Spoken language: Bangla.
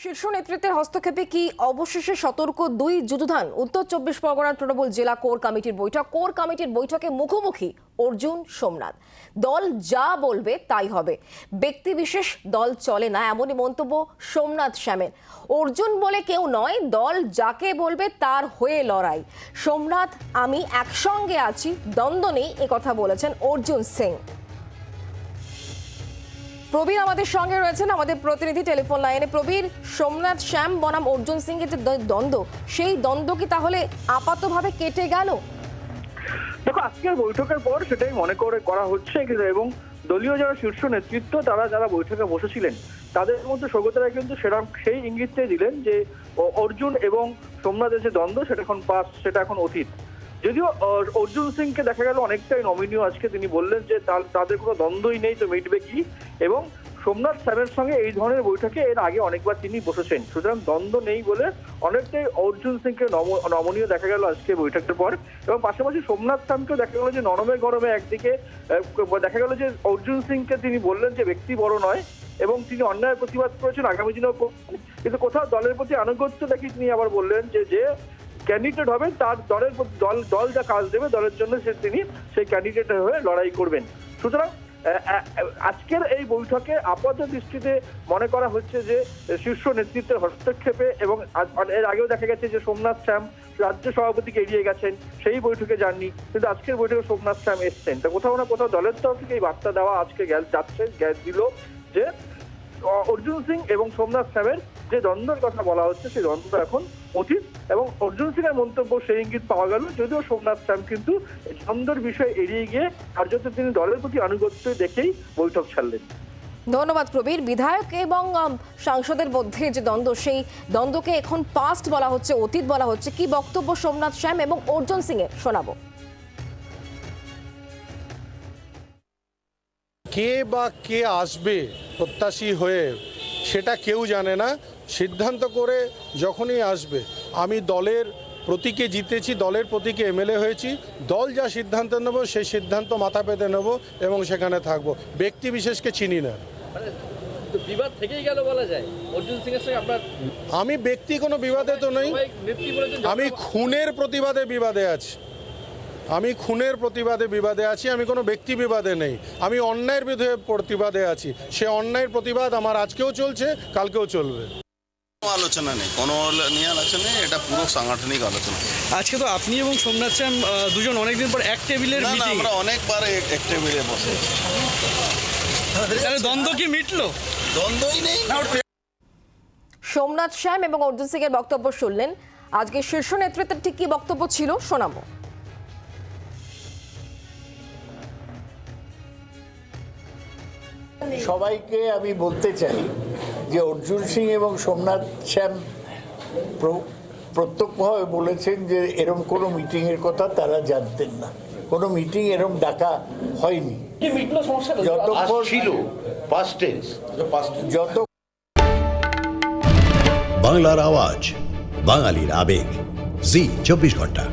শীর্ষ নেতৃত্বের হস্তক্ষেপে কি অবশেষে সতর্ক দুই যুদ্ধধান? উত্তর চব্বিশ পরগনা তৃণমূল জেলা কোর কমিটির বৈঠক। কোর কমিটির বৈঠকে মুখোমুখি অর্জুন সোমনাথ। দল যা বলবে তাই হবে। ব্যক্তিবিশেষ দল চলে না, এমনই মন্তব্য সোমনাথ শ্যামের। অর্জুন বলে কেউ নয়, দল যাকে বলবে তার হয়ে লড়াই। সোমনাথ, আমি একসঙ্গে আছি, দ্বন্দ্ব নেই কথা বলেছেন অর্জুন সিং। প্রবীর আমাদের সঙ্গে রয়েছেন, আমাদের প্রতিনিধি টেলিফোন লাইনে। প্রবীর, সোমনাথ শ্যাম, বনাম অর্জুন সিং এর যে দ্বন্দ্ব, সেই দ্বন্দ্ব কি তাহলে আপাতভাবে কেটে গেল? দেখো, আজকের বৈঠকের পর সেটাই মনে করে করা হচ্ছে এবং দলীয় যারা শীর্ষ নেতৃত্ব, তারা যারা বৈঠকে বসেছিলেন, তাদের মধ্যে সৌগত রায় কিন্তু সেরকম সেই ইঙ্গিতটাই দিলেন যে অর্জুন এবং সোমনাথের যে দ্বন্দ্ব, সেটা এখন পাস, সেটা এখন অতীত। যদিও অর্জুন সিংকে দেখা গেল অনেকটাই নমিনীয় আজকে। তিনি বললেন যে তাদের কোনো দ্বন্দ্বই নেই, তো মিটবে কি? এবং সোমনাথ স্যারের সঙ্গে এই ধরনের বৈঠকে এর আগে অনেকবার তিনি বসেছেন। সুতরাং দ্বন্দ্ব নেই বলে অনেকটাই অর্জুন সিংকে নম- নমনীয় দেখা গেল আজকে বৈঠকের পর। এবং পাশাপাশি সোমনাথ স্যামকেও দেখা গেল যে নরমে গরমে একদিকে দেখা গেল যে অর্জুন সিংকে তিনি বললেন যে ব্যক্তি বড় নয় এবং তিনি অন্যায় প্রতিবাদ করেছেন, আগামী দিনেও কিন্তু কোথাও দলের প্রতি আনুগত্য দেখি তিনি আবার বললেন যে যে ক্যান্ডিডেট হবেন, তার দলের দল দল যা কাজ দেবে, দলের জন্য সে তিনি সেই ক্যান্ডিডেট হয়ে লড়াই করবেন। সুতরাং আজকের এই বৈঠকে আপাত দৃষ্টিতে মনে করা হচ্ছে যে, শীর্ষ নেতৃত্বের হস্তক্ষেপে এবং এর আগেও দেখা গেছে যে সোমনাথ শ্যাম রাজ্য সভাপতিকে এড়িয়ে গেছেন, সেই বৈঠকে যাননি, কিন্তু আজকের বৈঠকে সোমনাথ শ্যাম এসছেন। তা কোথাও না কোথাও দলের তরফ থেকে এই বার্তা দেওয়া আজকে গ্যাস যাচ্ছে, গ্যাস দিল যে অর্জুন সিং এবং সোমনাথ শ্যামের যে দ্বন্দ্বের কথা বলা হচ্ছে সেই দ্বন্দ্ব এখন অতীত এবং অর্জুন সিং এর মন্তব্য সেই ইঙ্গিত পাওয়া গেল। যদিও সোমনাথ শ্যাম কিন্তু দ্বন্দ্বের বিষয় এড়িয়ে গিয়ে কার্যত তিনি দলের প্রতি আনুগত্য দেখেই বৈঠক ছাড়লেন। ধন্যবাদ প্রবীর। বিধায়ক এবং সাংসদের মধ্যে যে দ্বন্দ্ব সেই দ্বন্দ্বকে এখন পাস্ট বলা হচ্ছে অতীত বলা হচ্ছে। কি বক্তব্য সোমনাথ শ্যাম এবং অর্জুন সিং এর শোনাবো। কে বা কে আসবে প্রত্যাশী হয়ে সেটা কেউ জানে না। সিদ্ধান্ত করে যখনই আসবে আমি দলের প্রতীকে জিতেছি দলের প্রতীকে এমএলএ হয়েছি দল যা সিদ্ধান্ত নেব সেই সিদ্ধান্ত মাথা পেতে নেব এবং সেখানে থাকব। ব্যক্তি বিশেষকে চিনি না। মানে বিবাদ থেকেই গেল বলা যায়। অর্জুন সিং এর সঙ্গে আপনার আমি ব্যক্তি কোনো বিবাদে তো নই। আমি খুনের প্রতিবাদে বিবাদে আছি। আমি খুনের প্রতিবাদে বিবাদে আছি আমি কোনো ব্যক্তি বিবাদে নেই। আমি অন্যায়ের বিরুদ্ধে প্রতিবাদে আছি। সে অন্যায়ের প্রতিবাদ আমার আজকেও চলছে কালকেও চলবে। আলোচনা নেই কোনো নিয়ে আলোচনা নেই এটা পুরো সাংগঠনিক আলোচনা। আজকে তো আপনি এবং সোমনাথ শ্যাম দুজন অনেকদিন পর এক টেবিলের না না মিটিং আমরা অনেকবার এক- এক টেবিলে বসে তাহলে দ্বন্দ্ব কি মিটলো? দ্বন্দ্বই নেই। সোমনাথ শ্যাম এবং অর্জুন সিং এর বক্তব্য শুনলেন। আজকে শীর্ষ নেতৃত্বের ঠিক কি বক্তব্য ছিল শোনাবো। সবাইকে আমি বলতে চাই যে অর্জুন সিং এবং সোমনাথ শ্যাম প্র- প্রত্যক্ষভাবে বলেছেন যে এরম কোনো মিটিংয়ের কথা তারা জানতেন না। কোনো মিটিং এরম ডাকা হয়নি। যতক্ষণ ছিল যত বাংলার আওয়াজ বাঙালির আবেগ। জি চব্বিশ ঘণ্টা।